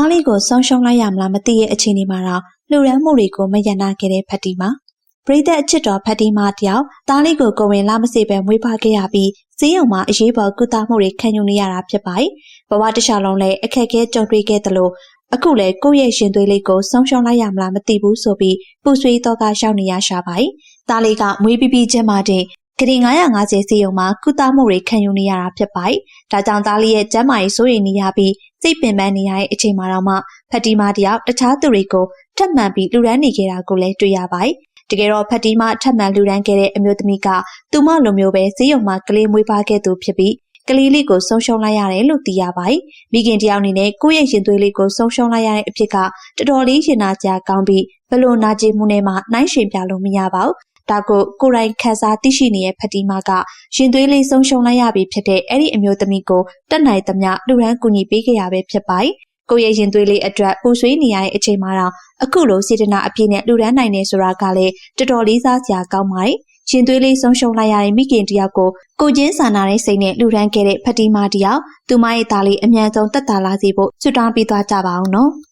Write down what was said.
သားလေးကိုဆုံးရှုံးလိုက်ရမလားမသိရဲ့အခြေအနေမှာတော့လူရန်မှုတွေကိုမယနာခဲ့တဲ့ဖတ်တီမာပရိသတ်အချစ်တော်ဖတ်တီမာတယောက်သားလေးကိုကိုဝင်လာမစေပဲမွေးဖွားခဲ့ရပြီးဈေးရုံမှာအရေးပေါ်ကုသမှုတွေခံယူနေရတာဖြစ်ပါတယ်ဘဝတစ်ခြားလုံးလည်းအခက်အခဲကြုံတွေ့ခဲ့သလိုအခုလည်းကိုယ့်ရဲ့ရှင်သွေးလေးကိုဆုံးရှုံးလိုက်ရမလားမသိဘူးဆိုပြီးပူဆွေးတော့ကရှောက်နေရရှာပါတယ်သားလေးကမွေးပြီးပြီးချင်းမှတင် ဂရီ950စီယုံမှာကုသမှုတွေခံယူနေရတာဖြစ်ပါတယ်။ဒါကြောင့်သားလေးရဲ့ကျန်းမာရေးစိုးရိမ်နေရပြီးစိတ်ပင်ပန်းနေရတဲ့အချိန်မှာတော့မှဖတ်တီမာတယောက်တခြားသူတွေကိုထပ်မံပြီးလူရန်နေခဲ့တာကိုလည်းတွေ့ရပါတယ်။တကယ်တော့ဖတ်တီမာထပ်မံလူရန်ခဲ့တဲ့အမျိုးသမီးကသူမလိုမျိုးပဲဈေးရုံမှာကလေးမွေးဖွားခဲ့သူဖြစ်ပြီးကလေးလေးကိုဆုံးရှုံးလိုက်ရတယ်လို့သိရပါတယ်။မိခင်တယောက်အနေနဲ့ကိုယ့်ရဲ့ရင်သွေးလေးကိုဆုံးရှုံးလိုက်ရတဲ့အဖြစ်ကတော်တော်လေးရင်နာကြကောင်းပြီး ဘလို့နာကျင်မှုနဲ့မှနှိုင်းယှဉ်ပြလို့မရပါဘူး။ဒါကိုကိုယ်တိုင်ခန်းစားသိရှိနေတဲ့ဖတီမာကရင်သွေးလေးဆုံးရှုံးလိုက်ရပြီဖြစ်တဲ့အဲ့ဒီအမျိုးသမီးကိုတက်နိုင်သမျှလူရန်ကူညီပေးခဲ့ရပဲဖြစ်ပါတယ်။ကိုယ့်ရဲ့ရင်သွေးလေးအတွက်ပူဆွေးနေရတဲ့အချိန်မှာတော့အခုလိုစေတနာအပြည့်နဲ့လူရန်နိုင်နေဆိုတာကလည်းတော်တော်လေးစားစရာကောင်းပါတယ်။ရှင်သွေးလေးဆုံးရှုံးလိုက်ရတဲ့မိခင်တယောက်ကိုကိုချင်းစာနာတဲ့စိတ်နဲ့လူရန်ခဲ့တဲ့ဖတီမာတယောက်သူမရဲ့သားလေးအမြန်ဆုံးတက်တာလာစေဖို့ဆွတောင်းပေးသွားကြပါအောင်နော်။